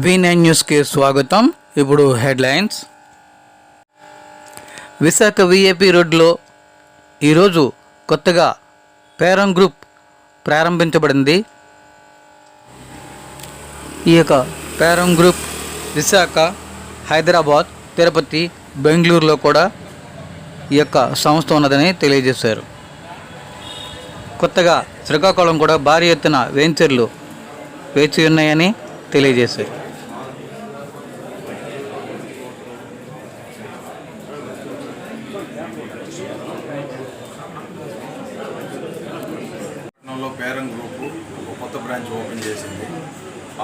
V nine న్యూస్కి స్వాగతం. ఇప్పుడు హెడ్లైన్స్. విశాఖ విఏపి రోడ్లో ఈరోజు కొత్తగా పేరం గ్రూప్ ప్రారంభించబడింది. ఈ యొక్క పేరం గ్రూప్ విశాఖ హైదరాబాద్ తిరుపతి బెంగళూరులో కూడా ఈ యొక్క సంస్థ ఉన్నదని తెలియజేశారు. కొత్తగా శ్రీకాకుళం కూడా భారీ ఎత్తున వెంచర్లు వేచి ఉన్నాయని తెలియజేశారు. పట్టణంలో పేరం గ్రూపు ఒక కొత్త బ్రాంచ్ ఓపెన్ చేసింది.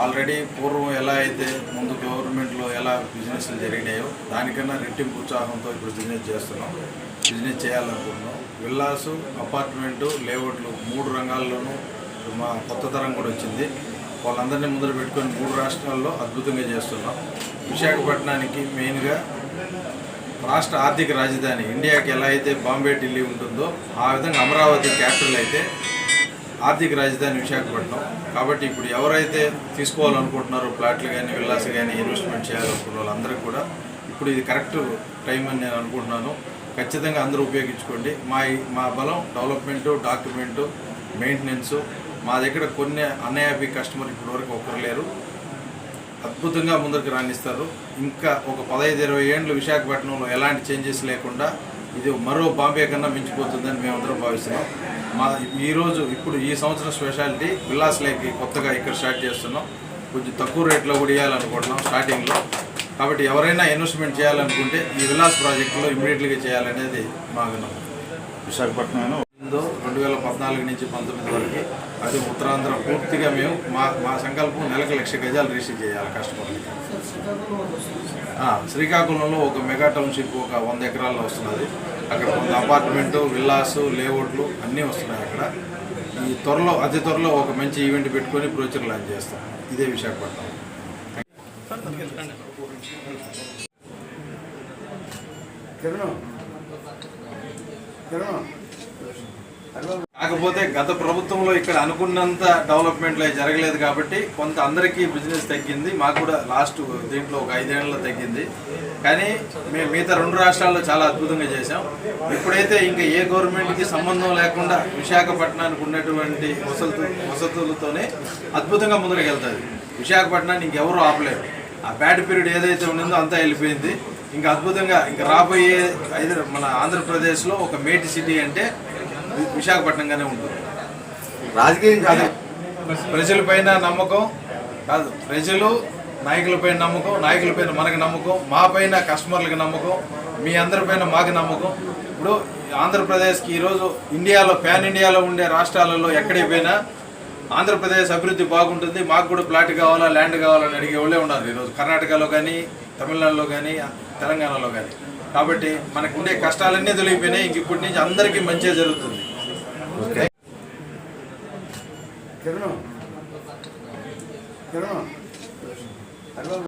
ఆల్రెడీ పూర్వం ఎలా అయితే ముందు గవర్నమెంట్లో ఎలా బిజినెస్లు జరిగినాయో దానికన్నా రెట్టింపు ఉత్సాహంతో ఇప్పుడు బిజినెస్ చేస్తున్నాం. బిజినెస్ చేయాలనుకుంటున్నాం. విల్లాసు అపార్ట్మెంటు లేఅవుట్లు మూడు రంగాల్లోనూ మా కొత్త తరం కూడా వచ్చింది. వాళ్ళందరినీ ముందర పెట్టుకొని మూడు రాష్ట్రాల్లో అద్భుతంగా చేస్తున్నాం. విశాఖపట్నానికి మెయిన్గా రాష్ట్ర ఆర్థిక రాజధాని ఇండియాకి ఎలా అయితే బాంబే ఢిల్లీ ఉంటుందో ఆ విధంగా అమరావతి క్యాపిటల్ అయితే ఆర్థిక రాజధాని విశాఖపట్నం. కాబట్టి ఇప్పుడు ఎవరైతే తీసుకోవాలనుకుంటున్నారో ప్లాట్లు కానీ విల్లాస్ కానీ ఇన్వెస్ట్మెంట్ చేయాలనుకున్న వాళ్ళందరికీ కూడా ఇప్పుడు ఇది కరెక్ట్ టైం అని నేను అనుకుంటున్నాను. ఖచ్చితంగా అందరూ ఉపయోగించుకోండి. మా మా బలం డెవలప్మెంటు డాక్యుమెంటు మెయింటెనెన్సు మా దగ్గర కొన్ని అన్యాపీ కస్టమర్ ఇప్పటివరకు ఒక్కరు లేరు. అద్భుతంగా ముందరికి రాణిస్తారు. ఇంకా ఒక పదహైదు ఇరవై ఏండ్లు విశాఖపట్నంలో ఎలాంటి చేంజెస్ లేకుండా ఇది మరో బాంబే కన్నా మించిపోతుందని మేమందరం భావిస్తున్నాం. మా ఈరోజు ఇప్పుడు ఈ సంవత్సరం స్పెషాలిటీ విల్లాస్ లేక్ కొత్తగా ఇక్కడ స్టార్ట్ చేస్తున్నాం. కొంచెం తక్కువ రేట్లో కూడా ఇవ్వాలనుకుంటున్నాం స్టార్టింగ్లో. కాబట్టి ఎవరైనా ఇన్వెస్ట్మెంట్ చేయాలనుకుంటే ఈ విల్లాస్ ప్రాజెక్టులో ఇమ్మీడియట్గా చేయాలనేది మా నమ్మకం. విశాఖపట్నం రెండు వేల పద్నాలుగు నుంచి పంతొమ్మిది వరకు అది ఉత్తరాంధ్ర పూర్తిగా మేము మా మా సంకల్పం నెలకు లక్ష గజాలు రిసీవ్ చేయాలి కస్టమర్లకి శ్రీకాకుళంలో ఒక మెగా టౌన్షిప్ ఒక వంద ఎకరాల్లో వస్తున్నది. అక్కడ కొంత అపార్ట్మెంటు విల్లాసు లేఅవుట్లు అన్నీ వస్తున్నాయి అక్కడ. ఈ త్వరలో అతి త్వరలో ఒక మంచి ఈవెంట్ పెట్టుకొని బ్రోచర్ లాంచ్ చేస్తాం. ఇదే విశాఖపట్నం. కాకపోతే గత ప్రభుత్వంలో ఇక్కడ అనుకున్నంత డెవలప్మెంట్లో జరగలేదు కాబట్టి కొంత అందరికీ బిజినెస్ తగ్గింది. మాకు కూడా లాస్ట్ దీంట్లో ఒక ఐదేళ్ళలో తగ్గింది. కానీ మేము మిగతా రెండు రాష్ట్రాల్లో చాలా అద్భుతంగా చేసాం ఇప్పుడైతే ఇంకా ఏ గవర్నమెంట్కి సంబంధం లేకుండా విశాఖపట్నానికి ఉన్నటువంటి వసతు వసతులతోనే అద్భుతంగా ముందుకు వెళ్తుంది విశాఖపట్నాన్ని ఇంకెవరూ ఆపలేరు. ఆ బ్యాడ్ పీరియడ్ ఏదైతే ఉండిందో అంతా వెళ్ళిపోయింది. ఇంకా అద్భుతంగా ఇంకా రాబోయే ఐదు మన ఆంధ్రప్రదేశ్లో ఒక మేటి సిటీ అంటే విశాఖపట్నంగానే ఉంటుంది. రాజకీయం కాదు. ప్రజలపైన నమ్మకం కాదు. ప్రజలు నాయకులపైన నమ్మకం నాయకులపైన మనకు నమ్మకం మా పైన కస్టమర్లకు నమ్మకం మీ అందరిపైన మాకు నమ్మకం. ఇప్పుడు ఆంధ్రప్రదేశ్కి ఈరోజు ఇండియాలో ప్యాన్ ఇండియాలో ఉండే రాష్ట్రాలలో ఎక్కడికి పోయినా ఆంధ్రప్రదేశ్ అభివృద్ధి బాగుంటుంది. మాకు కూడా ప్లాట్ కావాలా ల్యాండ్ కావాలని అడిగే వాళ్ళే ఉన్నారు ఈరోజు. కర్ణాటకలో కానీ తమిళనాడులో కానీ తెలంగాణలో కానీ. కాబట్టి మనకు ఉండే కష్టాలన్నీ తొలగిపోయినాయి. ఇంక ఇప్పటి నుంచి అందరికీ మంచిగా జరుగుతుంది. ఓకే. కిరణం. కిరణం.